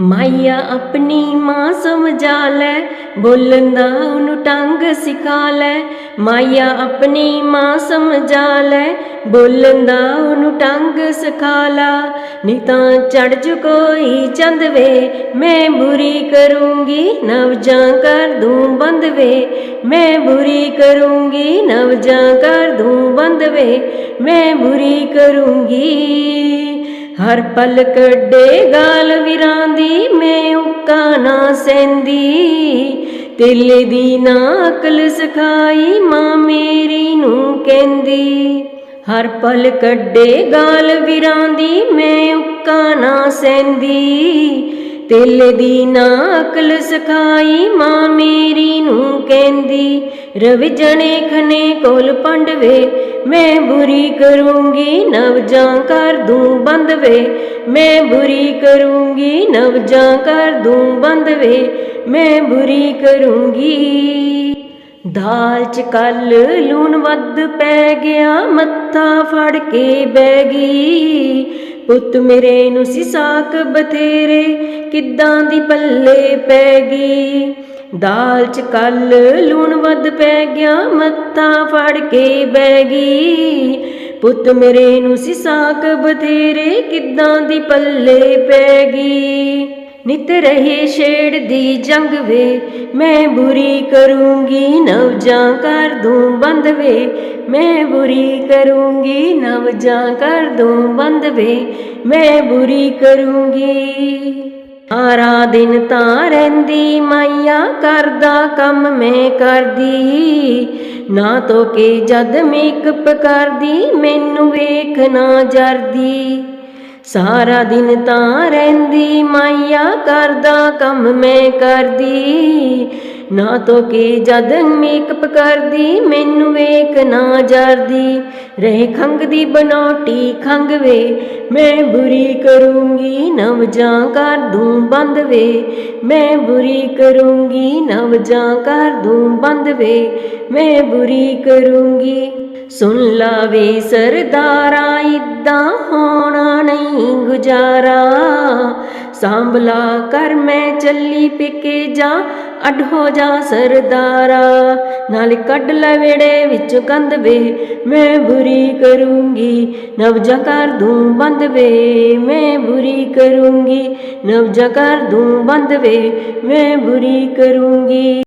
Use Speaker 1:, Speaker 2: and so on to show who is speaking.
Speaker 1: ਮਾਇਆ ਆਪਣੀ ਮਾਂ ਸਮਝਾ ਲੈ ਬੋਲਣ ਦਾ ਉਹਨੂੰ ਟੰਗ ਸਿਖਾ ਲੈ। ਮਾਇਆ ਆਪਣੀ ਮਾਂ ਸਮਝਾ ਲੈ ਬੋਲਣ ਦਾ ਉਹਨੂੰ ਟੰਗ ਸਿਖਾ ਲਾ। ਨੀ ਤਾਂ ਚੜ ਜੂ ਕੋਈ ਚੰਦ ਵੇ, ਮੈਂ ਬੁਰੀ ਕਰੂੰਗੀ, ਨਵਜਾਂ ਕਰ ਦੂੰ ਬੰਦ ਵੇ। ਮੈਂ ਬੁਰੀ ਕਰੂੰਗੀ, ਨਵਜਾਂ ਕਰ ਦੂੰ ਬੰਦ ਵੇ। ਮੈਂ ਬੁਰੀ ਕਰੂੰਗੀ। ਹਰ ਪਲ ਕੱਢੇ ਗਾਲ ਵਿਰਾਂ ਦੀ, ਮੈਂ ਉੱਕਾ ਨਾ ਸੈਂਦੀ ਤਿਲ ਦੀ ਨਾ ਅਕਲ ਸਿਖਾਈ, ਮਾਂ ਮੇਰੀ ਨੂੰ ਕਹਿੰਦੀ। ਹਰ ਪਲ ਕੱਢੇ ਗਾਲ ਵਿਰਾਂ ਦੀ, ਮੈਂ ਉੱਕਾ ਨਾ ਸੈਂਦੀ ਤਿਲ ਦੀ ਨਾ ਅਕਲ ਸਿਖਾਈ, ਮਾਂ ਮੇਰੀ ਨੂੰ ਕਹਿੰਦੀ। ਰਵ ਜਣੇ ਖਨੇ ਕੋਲ ਪੰਡਵੇ ਮੈਂ ਬੁਰੀ ਕਰੂੰਗੀ, ਨਵਜਾਂ ਕਰ ਦੂੰ ਬੰਦ ਵੇ। ਮੈਂ ਬੁਰੀ ਕਰੂੰਗੀ, ਨਵਜਾਂ ਕਰ ਦੂੰ ਬੰਦ ਵੇ। ਮੈਂ ਬੁਰੀ ਕਰੂੰਗੀ। ਦਾਲ ਚ ਕੱਲ ਲੂਣ ਵੱਧ ਪੈ ਗਿਆ, ਮੱਥਾ ਫੜ ਕੇ ਬਹਿ ਗਈ। ਪੁੱਤ ਮੇਰੇ ਨੂੰ ਸਿਸਾਕ ਬਥੇਰੇ, ਕਿੱਦਾਂ ਦੀ ਪੱਲੇ ਪੈ ਗਈ। ਦਾਲ ਚ ਕੱਲ ਲੂਣ ਵੱਧ ਪੈ ਗਿਆ ਮੱਥਾ ਫੜ ਕੇ ਬਹਿ ਗਈ। ਪੁੱਤ ਮੇਰੇ ਨੂੰ ਸਿਸਾਕ ਬਥੇਰੇ, ਕਿੱਦਾਂ ਦੀ ਪੱਲੇ ਪੈ ਗਈ। ਨਿਤ ਰਹੇ ਛੇੜ ਦੀ ਜੰਗ ਵੇ, ਮੈਂ ਬੁਰੀ ਕਰੂੰਗੀ, ਨਵਜਾਂ ਕਰ ਦੂੰ ਬੰਦ ਵੇ। ਮੈਂ ਬੁਰੀ ਕਰੂੰਗੀ, ਨਵਜਾਂ ਕਰ ਦੂੰ ਬੰਦ ਵੇ। ਮੈਂ ਬੁਰੀ ਕਰੂੰਗੀ। ਸਾਰਾ ਦਿਨ ਤਾਂ ਰਹਿੰਦੀ ਮਾਈਆ ਕਰਦਾ ਕੰਮ ਮੈਂ ਕਰਦੀ। ਨਾ ਤੋ ਕੇ ਜਦ ਮੇਕਅਪ ਕਰਦੀ, ਮੈਨੂੰ ਵੇਖ ਨਾ ਜਰਦੀ। ਸਾਰਾ ਦਿਨ ਤਾਂ ਰਹਿੰਦੀ ਮਾਈਆ ਕਰਦਾ ਕੰਮ ਮੈਂ ਕਰਦੀ। ਨਾ ਤੋ ਕੇ ਜਦ ਮੇਕਅਪ ਕਰਦੀ, ਮੈਨੂੰ ਵੇਖ ਨਾ ਜਰਦੀ। ਰਹੇ ਖੰਗ ਦੀ ਬਨੋਟੀ ਖੰਗ ਵੇ, ਮੈਂ ਬੁਰੀ ਕਰੂੰਗੀ ਨਵਜਾਂ ਕਰ ਦੂੰ ਬੰਦ ਵੇ। ਮੈਂ ਬੁਰੀ ਕਰੂੰਗੀ ਨਵਜਾਂ ਕਰ ਦੂੰ ਬੰਦ ਵੇ। ਮੈਂ ਬੁਰੀ ਕਰੂੰਗੀ, ਸੁਣ ਲਾਵੇ ਸਰਦਾਰਾ, ਇਦਾਂ ਹੋਣਾ ਨਹੀਂ ਗੁਜ਼ਾਰਾ। ਸਾਂਭਲਾ ਕਰ ਮੈਂ ਚੱਲੀ ਪਿਕੇ ਜਾ ਅੱਡ ਹੋ ਜਾ ਸਰਦਾਰਾ, ਨਾਲ ਕੱਢ ਲੈ ਵੇੜੇ ਵਿੱਚ ਕੰਧ ਵੇ। ਮੈਂ ਬੁਰੀ ਕਰੂੰਗੀ, ਨਵਜਾ ਕਰ ਦੂੰ ਬੰਦ ਵੇ। ਮੈਂ ਬੁਰੀ ਕਰੂੰਗੀ, ਨਵਜਾ ਕਰ ਦੂੰ ਬੰਦ ਵੇ। ਮੈਂ ਬੁਰੀ ਕਰੂੰਗੀ।